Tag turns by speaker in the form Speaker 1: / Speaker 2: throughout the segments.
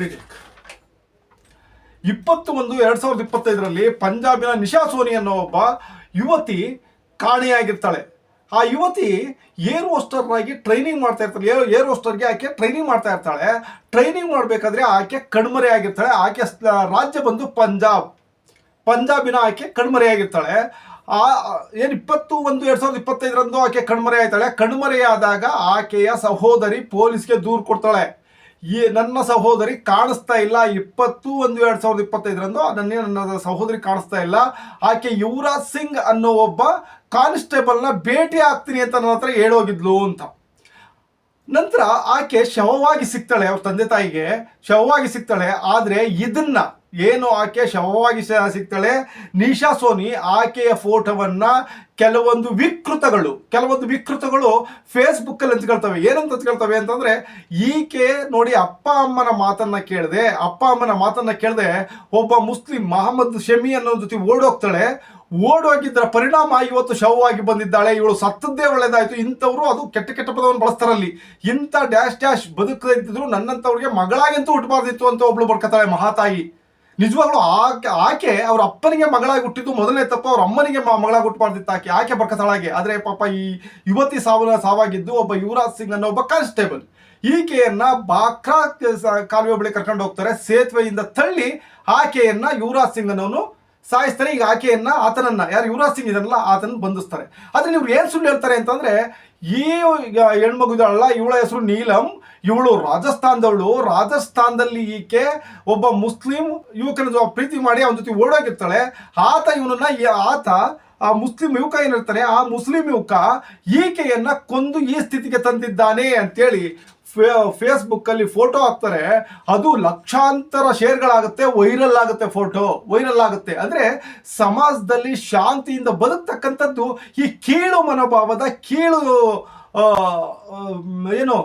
Speaker 1: Clinic. ಇಪ್ಪತ್ತು ಒಂದು ಎರಡು ಸಾವಿರದ ಇಪ್ಪತ್ತೈದರಲ್ಲಿ ಪಂಜಾಬಿನ ನಿಶಾ ಸೋನಿ ಅನ್ನೋ ಒಬ್ಬ ಯುವತಿ ಕಾಣೆಯಾಗಿರ್ತಾಳೆ. ಆ ಯುವತಿ ಏರ್ ಹೋಸ್ಟರ್ ಆಗಿ ಟ್ರೈನಿಂಗ್ ಮಾಡ್ತಾ ಇರ್ತಾಳೆ. ಏರ್ ಏರ್ ಹೋಸ್ಟರ್ಗೆ ಆಕೆ ಟ್ರೈನಿಂಗ್ ಮಾಡ್ತಾ ಇರ್ತಾಳೆ. ಟ್ರೈನಿಂಗ್ ಮಾಡಬೇಕಾದ್ರೆ ಆಕೆ ಕಣ್ಮರೆ ಆಗಿರ್ತಾಳೆ. ಆಕೆ ರಾಜ್ಯ ಬಂದು ಪಂಜಾಬ್. ಪಂಜಾಬಿನ ಆಕೆ ಕಣ್ಮರೆಯಾಗಿರ್ತಾಳೆ ಆ, ಏನು ಇಪ್ಪತ್ತು ಒಂದು ಎರಡು ಸಾವಿರದ ಇಪ್ಪತ್ತೈದರಂದು ಆಕೆ ಕಣ್ಮರೆ ಆಯ್ತಾಳೆ. ಕಣ್ಮರೆಯಾದಾಗ ಆಕೆಯ ಸಹೋದರಿ ಪೊಲೀಸ್ಗೆ ದೂರು ಕೊಡ್ತಾಳೆ. ಈ ನನ್ನ ಸಹೋದರಿ ಕಾಣಿಸ್ತಾ ಇಲ್ಲ. ಇಪ್ಪತ್ತು ಒಂದು ಎರಡು ಸಾವಿರದ ಇಪ್ಪತ್ತೈದರಂದು ನನ್ನೇ ನನ್ನ ಸಹೋದರಿ ಕಾಣಿಸ್ತಾ ಇಲ್ಲ. ಆಕೆ ಯುವರಾಜ್ ಸಿಂಗ್ ಅನ್ನೋ ಒಬ್ಬ ಕಾನ್ಸ್ಟೇಬಲ್ನ ಭೇಟಿ ಆಗ್ತೀನಿ ಅಂತ ನನ್ನ ಹತ್ರ ಹೇಳೋಗಿದ್ಲು ಅಂತ. ನಂತರ ಆಕೆ ಶವವಾಗಿ ಸಿಗ್ತಾಳೆ, ಅವ್ರ ತಂದೆ ತಾಯಿಗೆ ಶವವಾಗಿ ಸಿಗ್ತಾಳೆ. ಆದ್ರೆ ಇದನ್ನ ಏನು ಆಕೆ ಶವವಾಗಿ ಸಿಗ್ತಾಳೆ? ನಿಶಾ ಸೋನಿ ಆಕೆಯ ಫೋಟೋವನ್ನ ಕೆಲವೊಂದು ವಿಕೃತಗಳು ಕೆಲವೊಂದು ವಿಕೃತಗಳು ಫೇಸ್ಬುಕ್ ಅಲ್ಲಿ ಹಂಚ್ಕೊಳ್ತವೆ. ಏನಂತ ಹಂಚ್ಕೊಳ್ತವೆ ಅಂತಂದ್ರೆ, ಈಕೆ ನೋಡಿ ಅಪ್ಪ ಅಮ್ಮನ ಮಾತನ್ನ ಕೇಳದೆ, ಅಪ್ಪ ಅಮ್ಮನ ಮಾತನ್ನ ಕೇಳದೆ ಒಬ್ಬ ಮುಸ್ಲಿಂ ಮಹಮ್ಮದ್ ಶಮಿ ಅನ್ನೋ ಜೊತೆ ಓಡೋಗ್ತಾಳೆ. ಓಡೋಗಿದ್ದರ ಪರಿಣಾಮ ಇವತ್ತು ಶವವಾಗಿ ಬಂದಿದ್ದಾಳೆ. ಇವಳು ಸತ್ತದ್ದೇ ಒಳ್ಳೇದಾಯ್ತು. ಇಂಥವ್ರು ಅದು ಕೆಟ್ಟ ಕೆಟ್ಟ ಪದವನ್ನು ಬಳಸ್ತಾರಲ್ಲಿ. ಇಂಥ ಡ್ಯಾಶ್ ಡ್ಯಾಶ್ ಬದುಕದಿದ್ರು ನನ್ನಂಥವ್ರಿಗೆ ಮಗಳಾಗಂತೂ ಹುಟ್ಟಬಾರ್ದಿತ್ತು ಅಂತ ಒಬ್ಳು ಬರ್ಕತ್ತಾಳೆ ಮಹಾತಾಯಿ. ನಿಜವಾಗ್ಲೂ ಆಕೆ ಆಕೆ ಅವ್ರ ಅಪ್ಪನಿಗೆ ಮಗಳಾಗಿ ಹುಟ್ಟಿದ್ದು ಮೊದಲನೇ ತಪ್ಪು, ಅವ್ರ ಅಮ್ಮನಿಗೆ ಮಗಳಾಗಿ ಹುಟ್ಟಬಾರ್ದಿತ್ತು ಆಕೆ. ಆಕೆ ಬರ್ಕತಾಳಾಗೆ ಆದ್ರೆ ಪಾಪ ಈ ಯುವತಿ ಸಾವು ಸಾವಾಗಿದ್ದು ಒಬ್ಬ ಯುವರಾಜ್ ಸಿಂಗ್ ಅನ್ನೋ ಒಬ್ಬ ಕಾನ್ಸ್ಟೇಬಲ್. ಈಕೆಯನ್ನ ಬಾಕ್ರಾ ಕಾಲುವೆ ಬಳಿ ಕರ್ಕೊಂಡು ಹೋಗ್ತಾರೆ. ಸೇತುವೆಯಿಂದ ತಳ್ಳಿ ಆಕೆಯನ್ನ ಯುವರಾಜ್ ಸಿಂಗ್ ಅನ್ನೋನು ಸಾಯಿಸ್ತಾರೆ. ಈಗ ಆಕೆಯನ್ನ ಆತನನ್ನ ಯಾರು ಯುವರಾಜ್ ಸಿಂಗ್ ಇದನ್ನಲ್ಲ ಆತನ ಬಂಧಿಸ್ತಾರೆ. ಆದ್ರೆ ನೀವು ಏನು ಸುಳ್ಳು ಹೇಳ್ತಾರೆ ಅಂತಂದ್ರೆ, ಈ ಹೆಣ್ಮಗು ಇವಳ ಹೆಸರು ನೀಲಂ. ಇವಳು ರಾಜಸ್ಥಾನದವಳು. ರಾಜಸ್ಥಾನದಲ್ಲಿ ಈಕೆ ಒಬ್ಬ ಮುಸ್ಲಿಂ ಯುವಕನ ಪ್ರೀತಿ ಮಾಡಿ ಅವನ ಜೊತೆ ಓಡೋಗಿರ್ತಾಳೆ. ಆತ ಇವನನ್ನ ಆತ ಆ ಮುಸ್ಲಿಂ ಯುವಕ ಏನಿರ್ತಾನೆ ಆ ಮುಸ್ಲಿಂ ಯುವಕ ಈಕೆಯನ್ನ ಕೊಂದು ಈ ಸ್ಥಿತಿಗೆ ತಂದಿದ್ದಾನೆ ಅಂತೇಳಿ ಫೇಸ್ಬುಕ್ ಅಲ್ಲಿ ಫೋಟೋ ಹಾಕ್ತಾರೆ. ಅದು ಲಕ್ಷಾಂತರ ಶೇರ್ಗಳಾಗುತ್ತೆ ವೈರಲ್ ಆಗುತ್ತೆ ಫೋಟೋ ವೈರಲ್ ಆಗುತ್ತೆ. ಅಂದ್ರೆ ಸಮಾಜದಲ್ಲಿ ಶಾಂತಿಯಿಂದ ಬದುಕ್ತಕ್ಕಂಥದ್ದು ಈ ಕೀಳು ಮನೋಭಾವದ ಕೀಳು ಏನು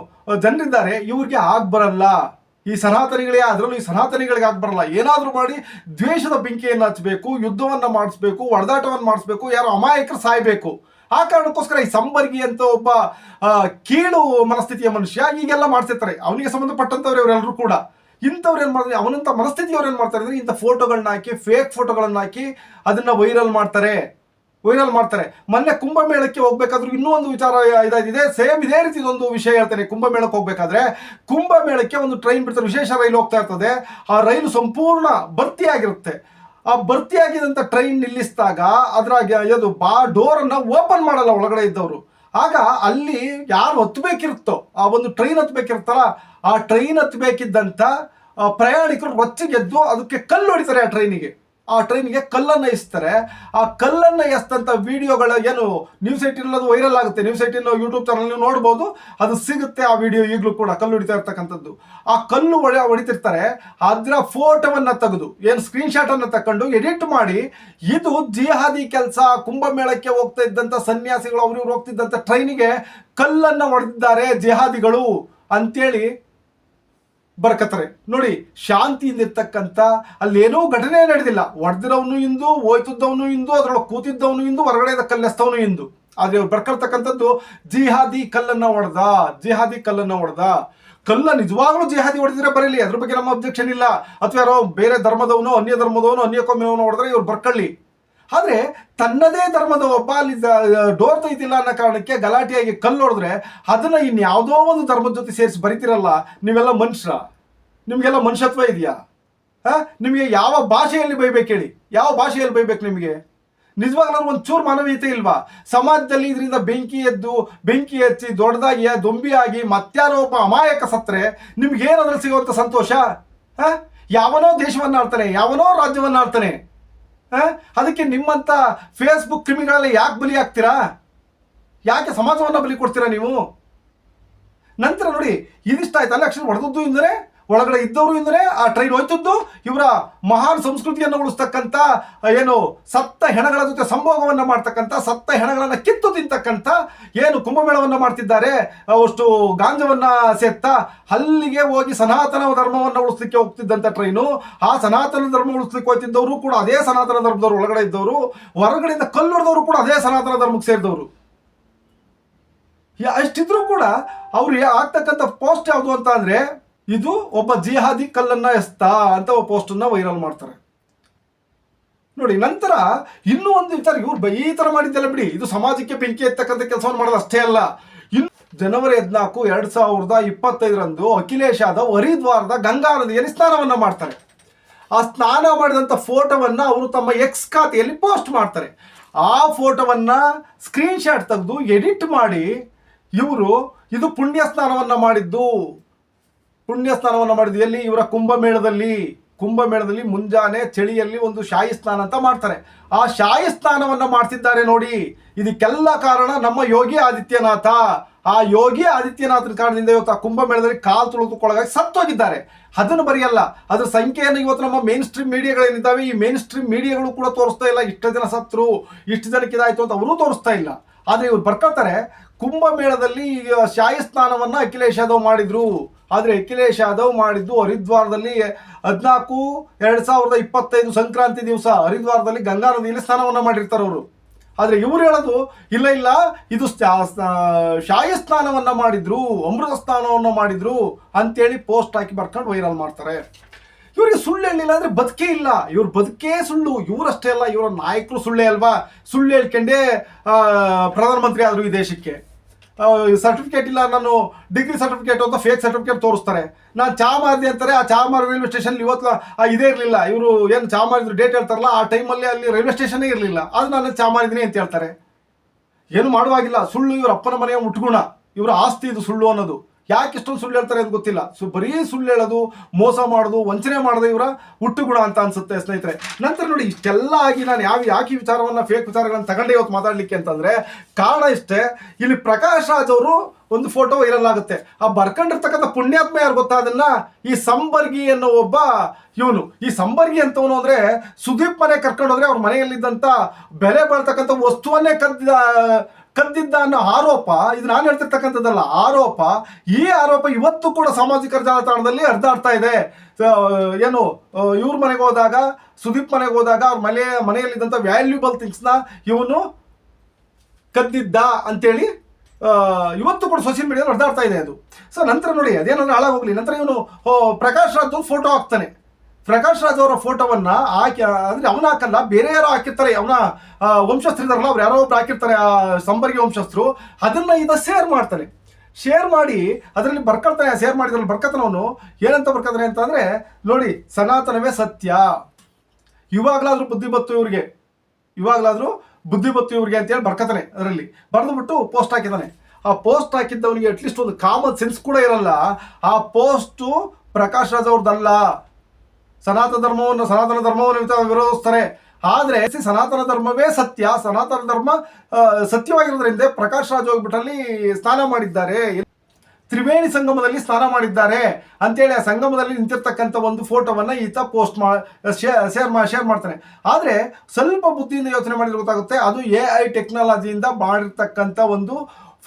Speaker 1: ಜನರಿದ್ದಾರೆ, ಇವ್ರಿಗೆ ಆಗ್ಬರಲ್ಲ ಈ ಸನಾತನಿಗಳೇ ಅದರಲ್ಲೂ ಈ ಸನಾತನಿಗಳಿಗೆ ಆಗ್ಬರಲ್ಲ ಏನಾದರೂ ಮಾಡಿ ದ್ವೇಷದ ಬೆಂಕಿಯನ್ನು ಹಚ್ಚಬೇಕು ಯುದ್ಧವನ್ನ ಮಾಡಿಸ್ಬೇಕು, ಹೊಡೆದಾಟವನ್ನು ಮಾಡಿಸ್ಬೇಕು, ಯಾರೋ ಅಮಾಯಕರು ಸಾಯಬೇಕು. ಆ ಕಾರಣಕ್ಕೋಸ್ಕರ ಈ ಸಂಬರ್ಗಿ ಅಂತ ಒಬ್ಬ ಕೀಳು ಮನಸ್ಥಿತಿಯ ಮನುಷ್ಯ ಈಗೆಲ್ಲ ಮಾಡ್ತಿರ್ತಾರೆ. ಅವನಿಗೆ ಸಂಬಂಧಪಟ್ಟಂಥವ್ರು ಇವರೆಲ್ಲರೂ ಕೂಡ. ಇಂಥವ್ರು ಏನು ಮಾಡ್ತಾರೆ, ಅವನಂತ ಮನಸ್ಥಿತಿಯವ್ರು ಏನು ಮಾಡ್ತಾರೆ ಅಂದ್ರೆ ಇಂಥ ಫೋಟೋಗಳನ್ನ ಹಾಕಿ ಫೇಕ್ ಫೋಟೋಗಳನ್ನ ಹಾಕಿ ಅದನ್ನ ವೈರಲ್ ಮಾಡ್ತಾರೆ. ವೈರಲ್ ಮಾಡ್ತಾರೆ. ಮೊನ್ನೆ ಕುಂಭಮೇಳಕ್ಕೆ ಹೋಗ್ಬೇಕಾದ್ರೂ ಇನ್ನೂ ಒಂದು ವಿಚಾರ ಇದಾಗಿದೆ ಸೇಮ್ ಇದೇ ರೀತಿ ಒಂದು ವಿಷಯ ಹೇಳ್ತೇನೆ. ಕುಂಭಮೇಳಕ್ಕೆ ಹೋಗ್ಬೇಕಾದ್ರೆ ಕುಂಭಮೇಳಕ್ಕೆ ಒಂದು ಟ್ರೈನ್ ಬಿಡ್ತಾರೆ. ವಿಶೇಷ ರೈಲು ಹೋಗ್ತಾ ಇರ್ತದೆ. ಆ ರೈಲು ಸಂಪೂರ್ಣ ಭರ್ತಿಯಾಗಿರುತ್ತೆ. ಆ ಭರ್ತಿಯಾಗಿದ್ದಂಥ ಟ್ರೈನ್ ನಿಲ್ಲಿಸಿದಾಗ ಅದರ ಅದು ಬಾ ಡೋರನ್ನು ಓಪನ್ ಮಾಡಲ್ಲ ಒಳಗಡೆ ಇದ್ದವರು. ಆಗ ಅಲ್ಲಿ ಯಾರು ಹತ್ತಬೇಕಿರುತ್ತೋ ಆ ಒಂದು ಟ್ರೈನ್ ಹತ್ಬೇಕಿರುತ್ತಲ್ಲ, ಆ ಟ್ರೈನ್ ಹತ್ತಬೇಕಿದ್ದಂಥ ಪ್ರಯಾಣಿಕರು ರೊಚ್ಚಿಗೆದ್ದು ಅದಕ್ಕೆ ಕಲ್ಲು ಹೊಡಿತಾರೆ ಆ ಟ್ರೈನಿಗೆ ಆ ಟ್ರೈನ್ಗೆ ಕಲ್ಲನ್ನು ಎಸ್ತಾರೆ. ಆ ಕಲ್ಲನ್ನು ಎಸ್ತಂತ ವಿಡಿಯೋಗಳ ಏನು ನ್ಯೂಸ್ ಏಟಿನ್ ಅದು ವೈರಲ್ ಆಗುತ್ತೆ. ನ್ಯೂಸ್ ಏಟಿನ್ ಯೂಟ್ಯೂಬ್ ಚಾನಲ್ ನೀವು ನೋಡ್ಬೋದು. ಅದು ಸಿಗುತ್ತೆ ಆ ವಿಡಿಯೋ ಈಗಲೂ ಕೂಡ ಕಲ್ಲು ಹೊಡಿತಾ ಇರ್ತಕ್ಕಂಥದ್ದು. ಆ ಕಲ್ಲು ಹೊಡೆ ಹೊಡಿತಿರ್ತಾರೆ. ಅದರ ಫೋಟೋವನ್ನ ತೆಗೆದು, ಏನು ಸ್ಕ್ರೀನ್ ಶಾಟ್ ಅನ್ನು ತಕೊಂಡು ಎಡಿಟ್ ಮಾಡಿ, ಇದು ಜಿಹಾದಿ ಕೆಲಸ, ಕುಂಭಮೇಳಕ್ಕೆ ಹೋಗ್ತಾ ಇದ್ದಂಥ ಸನ್ಯಾಸಿಗಳು ಅವ್ರಿವ್ರು ಹೋಗ್ತಿದ್ದಂಥ ಟ್ರೈನಿಗೆ ಕಲ್ಲನ್ನು ಹೊಡೆದಿದ್ದಾರೆ ಜಿಹಾದಿಗಳು. ಅಂತೇಳಿ ಬರ್ಕತ್ತಾರೆ. ನೋಡಿ ಶಾಂತಿಯಿಂದ ಇರ್ತಕ್ಕಂಥ ಅಲ್ಲೇನೂ ಘಟನೆ ನಡೆದಿಲ್ಲ. ಹೊಡೆದಿರೋನು ಇಂದು ಹೋಯ್ತಿದ್ದವನು ಇಂದು ಅದರೊಳಗೆ ಕೂತಿದ್ದವನು ಇಂದು ಹೊರಗಡೆ ಕಲ್ಲೆಸ್ತವನು ಇಂದು ಆದ್ರೆ ಇವ್ರು ಬರ್ಕೊಳ್ತಕ್ಕಂಥದ್ದು ಜಿಹಾದಿ ಕಲ್ಲನ್ನ ಹೊಡೆದ, ಜಿಹಾದಿ ಕಲ್ಲನ್ನ ಹೊಡೆದ. ಕಲ್ಲ ನಿಜವಾಗ್ಲೂ ಜಿಹಾದಿ ಹೊಡೆದಿದ್ರೆ ಬರೀಲಿ, ಅದ್ರ ಬಗ್ಗೆ ನಮ್ಮ ಅಬ್ಜೆಕ್ಷನ್ ಇಲ್ಲ ಅಥವಾ ಯಾರೋ ಬೇರೆ ಧರ್ಮದವನು, ಅನ್ಯ ಧರ್ಮದವನು ಅನ್ಯ ಕೊಮ್ಮೆ ಹೊಡೆದ್ರೆ ಇವ್ರು ಬರ್ಕೊಳ್ಳಿ. ಆದ್ರೆ ತನ್ನದೇ ಧರ್ಮದ ಒಬ್ಬ ಅಲ್ಲಿ ಡೋರ್ ತೆಗಿತಿಲ್ಲ ಅನ್ನೋ ಕಾರಣಕ್ಕೆ ಗಲಾಟೆಯಾಗಿ ಕಲ್ಲು ಹೊಡೆದ್ರೆ ಅದನ್ನ ಇನ್ಯಾವುದೋ ಒಂದು ಧರ್ಮದ ಜೊತೆ ಸೇರಿಸಿ ಬರಿತಿರಲ್ಲ, ನೀವೆಲ್ಲ ಮನುಷ್ಯ. ನಿಮಗೆಲ್ಲ ಮನುಷ್ಯತ್ವ ಇದೆಯಾ? ಹಾಂ? ನಿಮಗೆ ಯಾವ ಭಾಷೆಯಲ್ಲಿ ಬೈಬೇಕು ಹೇಳಿ? ಯಾವ ಭಾಷೆಯಲ್ಲಿ ಬೈಬೇಕು ನಿಮಗೆ? ನಿಜವಾಗ್ಲೂ ಒಂದು ಚೂರು ಮಾನವೀಯತೆ ಇಲ್ವಾ? ಸಮಾಜದಲ್ಲಿ ಇದರಿಂದ ಬೆಂಕಿ ಎದ್ದು, ಬೆಂಕಿ ಹಚ್ಚಿ, ದೊಡ್ಡದಾಗಿ ದೊಂಬಿಯಾಗಿ ಮತ್ಯಾರೋ ಒಬ್ಬ ಅಮಾಯಕ ಸತ್ರೆ, ನಿಮ್ಗೆ ಏನಾದ್ರೂ ಸಿಗುವಂಥ ಸಂತೋಷ? ಹಾಂ? ಯಾವನೋ ದೇಶವನ್ನು ಆಡ್ತಾನೆ ಯಾವನೋ ರಾಜ್ಯವನ್ನು ಆಳ್ತಾನೆ ಹಾ ಅದಕ್ಕೆ ನಿಮ್ಮಂತ ಫೇಸ್ಬುಕ್ ಕ್ರಿಮಿಗಳಲ್ಲಿ ಯಾಕೆ ಬಲಿ ಆಗ್ತೀರಾ? ಯಾಕೆ ಸಮಾಜವನ್ನ ಬಲಿ ಕೊಡ್ತೀರಾ ನೀವು? ನಂತರ ನೋಡಿ ಇದಿಷ್ಟ ಆಯ್ತು ಅಕ್ಷರ ಹೊಡೆದದ್ದು ಇಂದರೆ ಒಳಗಡೆ ಇದ್ದವರು ಎಂದರೆ ಆ ಟ್ರೈನ್ ಹೋಯ್ತದ್ದು. ಇವರ ಮಹಾನ್ ಸಂಸ್ಕೃತಿಯನ್ನು ಉಳಿಸ್ತಕ್ಕಂಥ ಏನು ಸತ್ತ ಹೆಣಗಳ ಜೊತೆ ಸಂಭೋಗವನ್ನು ಮಾಡ್ತಕ್ಕಂಥ ಸತ್ತ ಹೆಣಗಳನ್ನು ಕಿತ್ತು ತಿಂತಕ್ಕಂಥ, ಏನು ಕುಂಭಮೇಳವನ್ನು ಮಾಡ್ತಿದ್ದಾರೆ ಅಷ್ಟು ಗಾಂಜವನ್ನು ಸೇತ್ತ ಅಲ್ಲಿಗೆ ಹೋಗಿ ಸನಾತನ ಧರ್ಮವನ್ನು ಉಳಿಸ್ಲಿಕ್ಕೆ ಹೋಗ್ತಿದ್ದಂಥ ಟ್ರೈನು ಆ ಸನಾತನ ಧರ್ಮ ಉಳಿಸ್ಲಿಕ್ಕೆ ಹೋಗ್ತಿದ್ದವರು ಕೂಡ ಅದೇ ಸನಾತನ ಧರ್ಮದವರು ಒಳಗಡೆ ಇದ್ದವರು. ಹೊರಗಡೆಯಿಂದ ಕಲ್ಲು ಹೊಡೆದವರು ಕೂಡ ಅದೇ ಸನಾತನ ಧರ್ಮಕ್ಕೆ ಸೇರಿದವರು. ಅಷ್ಟಿದ್ರೂ ಕೂಡ ಅವ್ರು ಯಾ- ಆಗ್ತಕ್ಕಂಥ ಪೋಸ್ಟ್ ಯಾವುದು ಅಂತ ಅಂದ್ರೆ ಇದು ಒಬ್ಬ ಜಿಹಾದಿ ಕಲ್ಲನ್ನ ಎಸ್ತಾ ಅಂತ ಪೋಸ್ಟನ್ನು ವೈರಲ್ ಮಾಡ್ತಾರೆ. ನೋಡಿ, ನಂತರ ಇನ್ನೂ ಒಂದು ವಿಚಾರ ಇವ್ರು ಈ ತರ ಮಾಡಿದ್ದೆಲ್ಲ ಬಿಡಿ. ಇದು ಸಮಾಜಕ್ಕೆ ಬೆಂಕಿ ಎತ್ತಕ್ಕಂಥ ಕೆಲಸವನ್ನು ಮಾಡೋದು ಅಷ್ಟೇ ಅಲ್ಲ. ಇನ್ನು ಜನವರಿ ಹದಿನಾಲ್ಕು, ಎರಡು ಸಾವಿರದ ಇಪ್ಪತ್ತೈದರಂದು ಅಖಿಲೇಶ್ ಯಾದವ್ ಹರಿದ್ವಾರದ ಗಂಗಾ ನದಿಯಲ್ಲಿ ಸ್ನಾನವನ್ನು ಮಾಡ್ತಾರೆ. ಆ ಸ್ನಾನ ಮಾಡಿದಂಥ ಫೋಟೋವನ್ನ ಅವರು ತಮ್ಮ ಎಕ್ಸ್ ಖಾತೆಯಲ್ಲಿ ಪೋಸ್ಟ್ ಮಾಡ್ತಾರೆ. ಆ ಫೋಟೋವನ್ನ ಸ್ಕ್ರೀನ್ಶಾಟ್ ತೆಗೆದು ಎಡಿಟ್ ಮಾಡಿ ಇವರು ಇದು ಪುಣ್ಯ ಸ್ನಾನವನ್ನ ಮಾಡಿದ್ದು. ಪುಣ್ಯ ಸ್ನಾನವನ್ನು ಮಾಡಿದ್ದು ಎಲ್ಲಿ? ಇವರ ಕುಂಭಮೇಳದಲ್ಲಿ. ಕುಂಭಮೇಳದಲ್ಲಿ ಮುಂಜಾನೆ ಚಳಿಯಲ್ಲಿ ಒಂದು ಶಾಹಿ ಸ್ನಾನ ಅಂತ ಮಾಡ್ತಾರೆ. ಆ ಶಾಹಿ ಸ್ನಾನವನ್ನು ಮಾಡ್ತಿದ್ದಾರೆ ನೋಡಿ. ಇದಕ್ಕೆಲ್ಲ ಕಾರಣ ನಮ್ಮ ಯೋಗಿ ಆದಿತ್ಯನಾಥ. ಆ ಯೋಗಿ ಆದಿತ್ಯನಾಥನ ಕಾರಣದಿಂದ ಇವತ್ತು ಆ ಕುಂಭಮೇಳದಲ್ಲಿ ಕಾಲು ತುಳಿದುಕೊಳಗಾಗಿ ಸತ್ತೋಗಿದ್ದಾರೆ. ಅದನ್ನು ಬರೆಯಲ್ಲ. ಅದರ ಸಂಖ್ಯೆಯನ್ನು ಇವತ್ತು ನಮ್ಮ ಮೇನ್ ಸ್ಟ್ರೀಮ್ ಮೀಡಿಯಾಗಳೇನಿದ್ದಾವೆ? ಈ ಮೇನ್ ಸ್ಟ್ರೀಮ್ ಮೀಡಿಯಾಗಳು ಕೂಡ ತೋರಿಸ್ತಾ ಇಲ್ಲ. ಇಷ್ಟು ಜನ ಸತ್ರು, ಇಷ್ಟು ಜನಕ್ಕೆ ಇದಾಯಿತು ಅಂತ ಅವರು ತೋರಿಸ್ತಾ ಇಲ್ಲ. ಆದರೆ ಇವರು ಬರ್ಕೊಳ್ತಾರೆ. ಕುಂಭಮೇಳದಲ್ಲಿ ಶಾಹಿ ಸ್ನಾನವನ್ನು ಅಖಿಲೇಶ್ ಯಾದವ್ ಮಾಡಿದ್ರು. ಆದ್ರೆ ಅಖಿಲೇಶ್ ಯಾದವ್ ಮಾಡಿದ್ದು ಹರಿದ್ವಾರದಲ್ಲಿ ಹದಿನಾಲ್ಕು, ಎರಡು ಸಾವಿರದ ಇಪ್ಪತ್ತೈದು ಸಂಕ್ರಾಂತಿ ದಿವಸ ಹರಿದ್ವಾರದಲ್ಲಿ ಗಂಗಾ ನದಿಯಲ್ಲಿ ಸ್ನಾನವನ್ನು ಮಾಡಿರ್ತಾರೆ ಅವರು. ಆದ್ರೆ ಇವ್ರು ಹೇಳೋದು, ಇಲ್ಲ ಇಲ್ಲ, ಇದು ಶಾಯಿ ಸ್ನಾನವನ್ನು ಮಾಡಿದ್ರು, ಅಮೃತ ಸ್ನಾನವನ್ನು ಮಾಡಿದ್ರು ಅಂತೇಳಿ ಪೋಸ್ಟ್ ಹಾಕಿ ಬರ್ಕೊಂಡು ವೈರಲ್ ಮಾಡ್ತಾರೆ. ಇವರಿಗೆ ಸುಳ್ಳು ಹೇಳಿಲ್ಲ ಅಂದ್ರೆ ಬದುಕೇ ಇಲ್ಲ. ಇವ್ರ ಬದುಕೇ ಸುಳ್ಳು. ಇವರಷ್ಟೇ ಅಲ್ಲ, ಇವರ ನಾಯಕರು ಸುಳ್ಳೇ ಅಲ್ವಾ? ಸುಳ್ಳು ಹೇಳ್ಕೊಂಡೇ ಪ್ರಧಾನಮಂತ್ರಿ ಆದ್ರು ಈ ದೇಶಕ್ಕೆ. ಸರ್ಟಿಫಿಕೇಟ್ ಇಲ್ಲ, ನಾನು ಡಿಗ್ರಿ ಸರ್ಟಿಫಿಕೇಟ್ ಅಂತ ಫೇಕ್ ಸರ್ಟಿಫಿಕೇಟ್ ತೋರಿಸ್ತಾರೆ. ನಾನು ಚಾ ಅಂತಾರೆ, ಆ ಚಾ ಮಾರ್ ರೈಲ್ವೆ ಸ್ಟೇಷನ್ ಇವತ್ತು ಇದೇ ಇರಲಿಲ್ಲ. ಇವರು ಏನು ಚಾ ಮಾರಿದ್ರು ಡೇಟ್ ಹೇಳ್ತಾರಲ್ಲ, ಆ ಟೈಮಲ್ಲಿ ಅಲ್ಲಿ ರೈಲ್ವೆ ಸ್ಟೇಷನೇ ಇರಲಿಲ್ಲ. ಅದು ನಾನು ಚಾ ಮಾರಿದ್ದೀನಿ ಅಂತ ಹೇಳ್ತಾರೆ. ಏನು ಮಾಡುವಾಗಿಲ್ಲ, ಸುಳ್ಳು ಇವರ ಅಪ್ಪನ ಮನೆಯ ಮುಟ್ಗುಣ. ಇವರ ಆಸ್ತಿ ಇದು ಸುಳ್ಳು ಅನ್ನೋದು. ಯಾಕೆ ಇಷ್ಟೊಂದು ಸುಳ್ಳು ಹೇಳ್ತಾರೆ ಅಂತ ಗೊತ್ತಿಲ್ಲ. ಸೊ, ಬರೀ ಸುಳ್ಳು ಹೇಳೋದು, ಮೋಸ ಮಾಡೋದು, ವಂಚನೆ ಮಾಡೋದು ಇವರ ಹುಟ್ಟು ಗುಣ ಅಂತ ಅನ್ಸುತ್ತೆ ಸ್ನೇಹಿತರೆ. ನಂತರ ನೋಡಿ, ಇಷ್ಟೆಲ್ಲ ಆಗಿ ನಾನು ಯಾವ ಯಾಕೆ ವಿಚಾರವನ್ನ ಫೇಕ್ ವಿಚಾರಗಳನ್ನು ತಗೊಂಡೆ ಇವತ್ತು ಮಾತಾಡ್ಲಿಕ್ಕೆ ಅಂತಂದ್ರೆ, ಕಾರಣ ಇಷ್ಟೇ. ಇಲ್ಲಿ ಪ್ರಕಾಶ್ ರಾಜ್ ಅವರು ಒಂದು ಫೋಟೋ ವೈರಲ್ ಆಗುತ್ತೆ. ಆ ಬರ್ಕೊಂಡಿರ್ತಕ್ಕಂಥ ಪುಣ್ಯಾತ್ಮ ಯಾರು ಗೊತ್ತಾ? ಅದನ್ನ ಈ ಸಂಬರ್ಗಿ ಅನ್ನೋ ಒಬ್ಬ ಇವನು. ಈ ಸಂಬರ್ಗಿ ಅಂತವನು ಅಂದ್ರೆ, ಸುದೀಪ್ ಮನೆ ಕರ್ಕೊಂಡೋದ್ರೆ ಅವ್ರ ಮನೆಯಲ್ಲಿದ್ದಂತ ಬೆಲೆ ಬಾಳ್ತಕ್ಕಂಥ ವಸ್ತುವನ್ನೇ ಕದ್ದ ಕದ್ದಿದ್ದ ಅನ್ನೋ ಆರೋಪ, ಇದು ನಾನು ಹೇಳ್ತಿರ್ತಕ್ಕಂಥದ್ದಲ್ಲ, ಆರೋಪ, ಈ ಆರೋಪ ಇವತ್ತು ಕೂಡ ಸಾಮಾಜಿಕ ಜಾಲತಾಣದಲ್ಲಿ ಹರಿದಾಡ್ತಾ ಇದೆ. ಏನು ಇವ್ರ ಮನೆಗೆ ಹೋದಾಗ, ಸುದೀಪ್ ಮನೆಗೆ ಹೋದಾಗ ಅವ್ರ ಮನೆ, ಮನೆಯಲ್ಲಿದ್ದಂಥ ವ್ಯಾಲ್ಯೂಬಲ್ ಥಿಂಗ್ಸ್ನ ಇವನು ಕದ್ದಿದ್ದ ಅಂತೇಳಿ ಇವತ್ತು ಕೂಡ ಸೋಷಿಯಲ್ ಮೀಡಿಯಾದಲ್ಲಿ ಹರಿದಾಡ್ತಾ ಇದೆ ಅದು. ಸೊ ನಂತರ ನೋಡಿ, ಅದೇನಾದ್ರೂ ಹಾಳಾಗೋಗ್ಲಿ. ನಂತರ ಇವನು ಪ್ರಕಾಶ್ ರಾಜ್ ಫೋಟೋ ಹಾಕ್ತಾನೆ. ಪ್ರಕಾಶ್ ರಾಜ್ ಅವರ ಫೋಟೋವನ್ನ ಹಾಕಿ, ಅಂದ್ರೆ ಅವನ ಹಾಕಲ್ಲ ಬೇರೆ ಯಾರೋ ಹಾಕಿರ್ತಾರೆ, ಅವನ ವಂಶಸ್ಥರಿದಾರಲ್ಲ, ಅವ್ರು ಯಾರೋ ಒಬ್ರು ಹಾಕಿರ್ತಾರೆ, ಆ, ಸಂಬರ್ಗಿ ವಂಶಸ್ಥರು, ಅದನ್ನ ಇದ ಶೇರ್ ಮಾಡ್ತಾನೆ ಶೇರ್ ಮಾಡಿ, ಅದರಲ್ಲಿ ಬರ್ಕೊಳ್ತಾನೆ ಶೇರ್ ಮಾಡಿದ್ರಲ್ಲಿ ಅವನು ಏನಂತ ಬರ್ಕತಾನೆ ಅಂತಂದ್ರೆ ನೋಡಿ, ಸನಾತನವೇ ಸತ್ಯ. ಇವಾಗಲಾದ್ರೂ ಬುದ್ಧಿ ಬತ್ತು ಇವ್ರಿಗೆ. ಇವಾಗ್ಲಾದ್ರೂ ಬುದ್ಧಿ ಬತ್ತು ಇವ್ರಿಗೆ ಅಂತೇಳಿ ಬರ್ಕತಾನೆ ಅದರಲ್ಲಿ. ಬರೆದುಬಿಟ್ಟು ಪೋಸ್ಟ್ ಹಾಕಿದ್ದಾನೆ. ಆ ಪೋಸ್ಟ್ ಹಾಕಿದ್ದವನಿಗೆ ಅಟ್ಲೀಸ್ಟ್ ಒಂದು ಕಾಮನ್ ಸೆನ್ಸ್ ಕೂಡ ಇರಲ್ಲ. ಆ ಪೋಸ್ಟು ಪ್ರಕಾಶ್ ರಾಜ್ ಅವ್ರದ್ದಲ್ಲ ಸನಾತನ ಧರ್ಮವನ್ನು ಸನಾತನ ಧರ್ಮವನ್ನು ವಿರೋಧಿಸ್ತಾರೆ. ಆದ್ರೆ ಸನಾತನ ಧರ್ಮವೇ ಸತ್ಯ. ಸನಾತನ ಧರ್ಮ ಸತ್ಯವಾಗಿರೋದ್ರಿಂದ ಪ್ರಕಾಶ್ ರಾಜ್ ಹೋಗ್ಬಿಟ್ಟಲ್ಲಿ ಸ್ನಾನ ಮಾಡಿದ್ದಾರೆ. ತ್ರಿವೇಣಿ ಸಂಗಮದಲ್ಲಿ ಸ್ನಾನ ಮಾಡಿದ್ದಾರೆ. ಅಂತೇಳಿ ಆ ಸಂಗಮದಲ್ಲಿ ನಿಂತಿರ್ತಕ್ಕಂಥ ಒಂದು ಫೋಟೋವನ್ನ ಈತ ಪೋಸ್ಟ್ ಮಾ ಶೇರ್ ಮಾ, ಶೇರ್ ಮಾಡ್ತಾನೆ. ಆದರೆ ಸ್ವಲ್ಪ ಬುದ್ಧಿಯಿಂದ ಯೋಚನೆ ಮಾಡಿದ್ರೆ ಗೊತ್ತಾಗುತ್ತೆ, ಅದು ಎ ಐ ಟೆಕ್ನಾಲಜಿಯಿಂದ ಮಾಡಿರ್ತಕ್ಕಂಥ ಒಂದು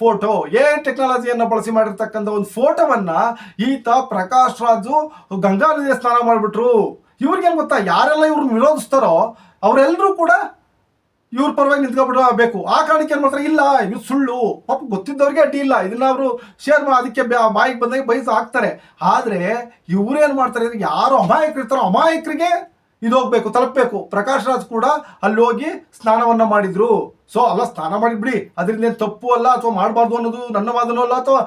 Speaker 1: ಫೋಟೋ. ಎ ಟೆಕ್ನಾಲಜಿಯನ್ನು ಬಳಸಿ ಮಾಡಿರ್ತಕ್ಕಂಥ ಒಂದು ಫೋಟೋವನ್ನ ಈತ ಪ್ರಕಾಶ್ ರಾಜು ಗಂಗಾ ನದಿಯ ಸ್ನಾನ ಮಾಡಿಬಿಟ್ರು. ಇವ್ರಿಗೇನು ಗೊತ್ತಾ? ಯಾರೆಲ್ಲ ಇವ್ರನ್ನ ವಿರೋಧಿಸ್ತಾರೋ ಅವರೆಲ್ಲರೂ ಕೂಡ ಇವ್ರ ಪರವಾಗಿ ನಿಂತ್ಕೊಬಿಡಬೇಕು ಬೇಕು. ಆ ಕಾರಣಕ್ಕೆ ಏನು ಮಾಡ್ತಾರೆ? ಇಲ್ಲ, ಇದು ಸುಳ್ಳು. ಪಾಪ ಗೊತ್ತಿದ್ದವ್ರಿಗೆ ಅಡ್ಡಿ ಇಲ್ಲ. ಇದನ್ನ ಅವರು ಶೇರ್ ಮಾ ಅದಕ್ಕೆ ಬ್ಯಾ- ಬಾಯಿಗೆ ಬಂದಾಗ ಬಯಸ ಹಾಕ್ತಾರೆ. ಆದರೆ ಇವರೇನು ಮಾಡ್ತಾರೆ? ಯಾರು ಅಮಾಯಕರು ಇರ್ತಾರೋ ಅಮಾಯಕರಿಗೆ ಇದು ಹೋಗ್ಬೇಕು ತಲುಪಬೇಕು. ಪ್ರಕಾಶ್ ರಾಜ್ ಕೂಡ ಅಲ್ಲಿ ಹೋಗಿ ಸ್ನಾನವನ್ನ ಮಾಡಿದ್ರು. ಸೊ ಅಲ್ಲ ಸ್ನಾನ ಮಾಡಿಬಿಡಿ ಅದರಿಂದ ಏನು ತಪ್ಪು ಅಲ್ಲ ಅಥವಾ ಮಾಡಬಾರ್ದು ಅನ್ನೋದು ನನ್ನ ವಾದನೂ ಅಲ್ಲ ಅಥವಾ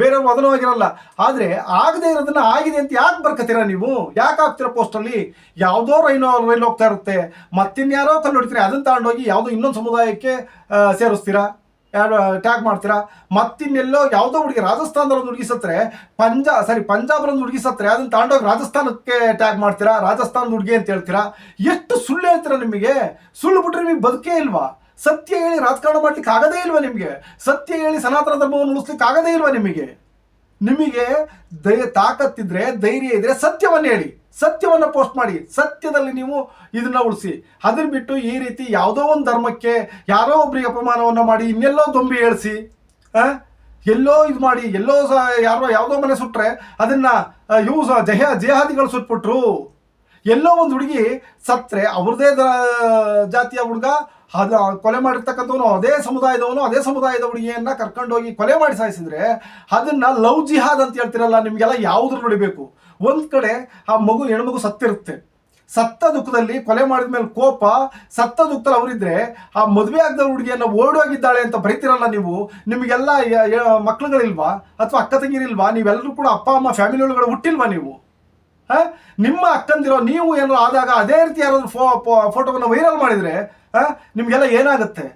Speaker 1: ಬೇರೆ ವಾದನೂ ಆಗಿರಲ್ಲ. ಆದರೆ ಆಗದೆ ಇರೋದನ್ನ ಆಗಿದೆ ಅಂತ ಯಾಕೆ ಬರ್ಕತ್ತೀರಾ ನೀವು? ಯಾಕೆ ಹಾಕ್ತೀರ ಪೋಸ್ಟಲ್ಲಿ ಯಾವುದೋ ರೈಲು ರೈಲು ಹೋಗ್ತಾ ಇರುತ್ತೆ. ಮತ್ತಿನ್ಯಾರೋ ಕಲ್ಲು ಹೊಡಿತೀರಿ. ಅದನ್ನ ತಗೊಂಡೋಗಿ ಯಾವುದೋ ಇನ್ನೊಂದು ಸಮುದಾಯಕ್ಕೆ ಆ, ಸೇರಿಸ್ತೀರಾ ಟ್ಯಾಗ್ ಮಾಡ್ತೀರಾ? ಮತ್ತಿನ್ನೆಲ್ಲೋ ಯಾವುದೋ ಹುಡುಗಿ ರಾಜಸ್ಥಾನದಲ್ಲಿ ಒಂದು ಹುಡುಗಿ ಸತ್ರೆ ಪಂಜಾ ಸಾರಿ ಪಂಜಾಬ್ರ ಒಂದು ಅದನ್ನು ಅದನ್ನ ತಗೊಂಡೋಗಿ ರಾಜಸ್ಥಾನಕ್ಕೆ ಟ್ಯಾಗ್ ಮಾಡ್ತೀರಾ? ರಾಜಸ್ಥಾನದ ಹುಡುಗಿ ಅಂತ ಹೇಳ್ತೀರಾ? ಎಷ್ಟು ಸುಳ್ಳು ಹೇಳ್ತೀರಾ ನಿಮಗೆ? ಸುಳ್ಳು ಬಿಟ್ರೆ ನಿಮಗೆ ಬದುಕೇ ಇಲ್ವಾ? ಸತ್ಯ ಹೇಳಿ ರಾಜಕಾರಣ ಮಾಡ್ಲಿಕ್ಕೆ ಆಗದೇ ಇಲ್ವಾ ನಿಮಗೆ? ಸತ್ಯ ಹೇಳಿ ಸನಾತನ ಧರ್ಮವನ್ನು ಉಳಿಸ್ಲಿಕ್ಕೆ ಆಗದೇ ಇಲ್ವಾ ನಿಮಗೆ? ನಿಮಗೆ ದಯ ತಾಕತ್ತಿದ್ರೆ, ಧೈರ್ಯ ಇದ್ರೆ ಸತ್ಯವನ್ನು ಹೇಳಿ. ಸತ್ಯವನ್ನು ಪೋಸ್ಟ್ ಮಾಡಿ. ಸತ್ಯದಲ್ಲಿ ನೀವು ಇದನ್ನ ಉಳಿಸಿ. ಅದನ್ನ ಬಿಟ್ಟು ಈ ರೀತಿ ಯಾವುದೋ ಒಂದು ಧರ್ಮಕ್ಕೆ ಯಾರೋ ಒಬ್ರಿಗೆ ಅಪಮಾನವನ್ನು ಮಾಡಿ ಇನ್ನೆಲ್ಲೋ ದೊಂಬಿ ಏಳಿಸಿ? ಎಲ್ಲೋ ಇದು ಮಾಡಿ, ಎಲ್ಲೋ ಸಹ ಯಾರೋ ಯಾವುದೋ ಮನೆ ಸುಟ್ಟರೆ ಅದನ್ನು ಇವು ಸಹ ಜಹ ಜೇಹಾದಿಗಳು ಸುಟ್ಬಿಟ್ರು. ಎಲ್ಲೋ ಒಂದು ಹುಡುಗಿ ಸತ್ತರೆ ಅವ್ರದೇ ಜಾತಿಯ ಹುಡುಗ ಅದು ಕೊಲೆ ಮಾಡಿರ್ತಕ್ಕಂಥವನು ಅದೇ ಸಮುದಾಯದವನು, ಅದೇ ಸಮುದಾಯದ ಹುಡುಗಿಯನ್ನ ಕರ್ಕೊಂಡೋಗಿ ಕೊಲೆ ಮಾಡಿ ಸಾಯಿಸಿದ್ರೆ ಅದನ್ನ ಲವ್ ಜಿಹಾದ್ ಅಂತ ಹೇಳ್ತಿರಲ್ಲ, ನಿಮಗೆಲ್ಲ ಯಾವುದ್ರ ನೋಡಿಬೇಕು. ಒಂದ್ ಕಡೆ ಆ ಮಗು, ಹೆಣ್ಮಗು ಸತ್ತಿರುತ್ತೆ. ಸತ್ತ ದುಃಖದಲ್ಲಿ ಕೊಲೆ ಮಾಡಿದ ಮೇಲೆ ಕೋಪ, ಸತ್ತ ದುಃಖದಲ್ಲಿ ಅವರಿದ್ರೆ ಆ ಮದುವೆ ಆಗದ ಹುಡುಗಿಯನ್ನ ಓಡೋಗಿದ್ದಾಳೆ ಅಂತ ಬರೀತಿರಲ್ಲ ನೀವು, ನಿಮಗೆಲ್ಲ ಮಕ್ಕಳುಗಳಿಲ್ವಾ ಅಥವಾ ಅಕ್ಕ ತಂಗಿರಿಲ್ವಾ? ನೀವೆಲ್ಲರೂ ಕೂಡ ಅಪ್ಪ, ಅಮ್ಮ ಫ್ಯಾಮಿಲಿ ಒಳಗಡೆ ಹುಟ್ಟಿಲ್ವಾ ನೀವು? ನಿಮ್ಮ ಅಕ್ಕಂದಿರೋ ನೀವು ಏನಾದ್ರು ಆದಾಗ ಅದೇ ರೀತಿ ಯಾರಾದ್ರೂ ಫೋ ಫೋಟೋವನ್ನು ವೈರಲ್ ಮಾಡಿದ್ರೆ ನಿಮಗೆಲ್ಲ ನಿಮ್ಗೆಲ್ಲ ಏನಾಗುತ್ತೆ?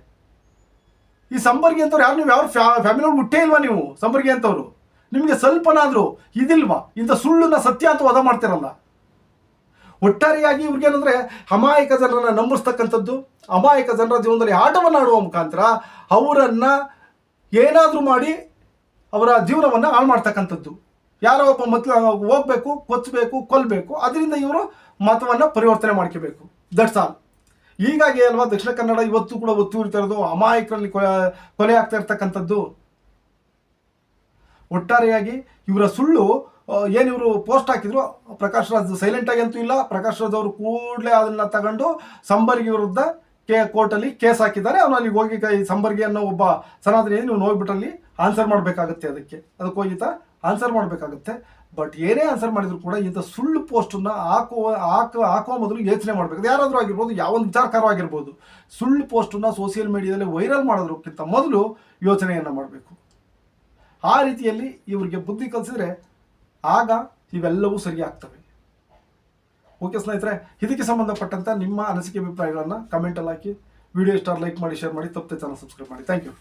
Speaker 1: ಈ ಸಂಬರ್ಗಿ ಅಂತವ್ರು ಯಾರು? ನೀವು ಯಾವ ಫ್ಯಾಮಿಲಿ ಅವ್ರು ಹುಟ್ಟೇ ಇಲ್ವಾ ನೀವು? ಸಂಬರ್ಗಿ ಅಂತವ್ರು. ನಿಮಗೆ ಸ್ವಲ್ಪನಾದರೂ ಇದಿಲ್ವಾ? ಇಂಥ ಸುಳ್ಳನ್ನ ಸತ್ಯ ಅಂತ ವದ ಮಾಡ್ತಿರಲ್ಲ. ಒಟ್ಟಾರೆಯಾಗಿ ಇವ್ರಿಗೇನಂದ್ರೆ ಅಮಾಯಕ ಜನರನ್ನ ನಂಬಿಸ್ತಕ್ಕಂಥದ್ದು, ಅಮಾಯಕ ಜನರ ಜೀವನದಲ್ಲಿ ಆಟವನ್ನು ಆಡುವ ಮುಖಾಂತರ ಅವರನ್ನು ಏನಾದರೂ ಮಾಡಿ ಅವರ ಜೀವನವನ್ನು ಹಾಳು ಮಾಡ್ತಕ್ಕಂಥದ್ದು. ಯಾರೋ ಒಬ್ಬ ಮತ್ ಹೋಗ್ಬೇಕು ಕೊಚ್ಚಬೇಕು ಕೊಲ್ಲಬೇಕು ಅದರಿಂದ ಇವರು ಮತವನ್ನು ಪರಿವರ್ತನೆ ಮಾಡ್ಕೋಬೇಕು. ದಟ್ಸ್ ಆಲ್ ಹೀಗಾಗಿ ಅಲ್ವಾ ದಕ್ಷಿಣ ಕನ್ನಡ ಇವತ್ತು ಕೂಡ ಒತ್ತು ಇರೋದು ಅಮಾಯಕರಲ್ಲಿ ಕೊಲೆ ಆಗ್ತಾ ಇರ್ತಕ್ಕಂಥದ್ದು. ಒಟ್ಟಾರೆಯಾಗಿ ಇವರ ಸುಳ್ಳು ಏನು ಇವರು ಪೋಸ್ಟ್ ಹಾಕಿದ್ರು, ಪ್ರಕಾಶ್ ರಾಜ್ ಸೈಲೆಂಟ್ ಆಗಿ ಅಂತೂ ಇಲ್ಲ, ಪ್ರಕಾಶ್ ರಾಜ್ ಅವರು ಕೂಡಲೇ ಅದನ್ನ ತಗೊಂಡು ಸಂಬರ್ಗಿ ವಿರುದ್ಧ ಕೇ ಕೋರ್ಟಲ್ಲಿ ಕೇಸ್ ಹಾಕಿದ್ದಾರೆ. ಅವನು ಅಲ್ಲಿಗೆ ಹೋಗಿ ಸಂಬರ್ಗಿ ಅನ್ನೋ ಒಬ್ಬ ಸನಾತನ ನೀವು ಹೋಗ್ಬಿಟ್ಟಲ್ಲಿ ಆನ್ಸರ್ ಮಾಡಬೇಕಾಗುತ್ತೆ ಅದಕ್ಕೆ. ಅದಕ್ಕೆ ಹೋಗಿತ ಆನ್ಸರ್ ಮಾಡಬೇಕಾಗುತ್ತೆ. ಬಟ್ ಏನೇ ಆನ್ಸರ್ ಮಾಡಿದ್ರು ಕೂಡ ಇಂಥ ಸುಳ್ಳು ಪೋಸ್ಟನ್ನ ಹಾಕುವ, ಹಾಕ, ಹಾಕುವ ಮೊದಲು ಯೋಚನೆ ಮಾಡಬೇಕು. ಯಾರಾದರೂ ಆಗಿರ್ಬೋದು ಯಾವೊಂದು ವಿಚಾರಕಾರವಾಗಿರ್ಬೋದು ಸುಳ್ಳು ಪೋಸ್ಟನ್ನ ಸೋಷಿಯಲ್ ಮೀಡಿಯಾದಲ್ಲಿ ವೈರಲ್ ಮಾಡೋದಕ್ಕಿಂತ ಮೊದಲು ಯೋಚನೆಯನ್ನು ಮಾಡಬೇಕು. ಆ ರೀತಿಯಲ್ಲಿ ಇವರಿಗೆ ಬುದ್ಧಿ ಕಲಿಸಿದ್ರೆ ಆಗ ಇವೆಲ್ಲವೂ ಸರಿ ಆಗ್ತವೆ. ಓಕೆ ಸ್ನೇಹಿತರೆ, ಇದಕ್ಕೆ ಸಂಬಂಧಪಟ್ಟಂತ ನಿಮ್ಮ ಅನಿಸಿಕೆ ಅಭಿಪ್ರಾಯಗಳನ್ನು ಕಮೆಂಟಲ್ಲಿ ಹಾಕಿ. ವಿಡಿಯೋ ಇಷ್ಟ ಲೈಕ್ ಮಾಡಿ ಶೇರ್ ಮಾಡಿ, ತಪ್ಪದೆ ಚಾನಲ್ ಸಬ್ಸ್ಕ್ರೈಬ್ ಮಾಡಿ. Thank you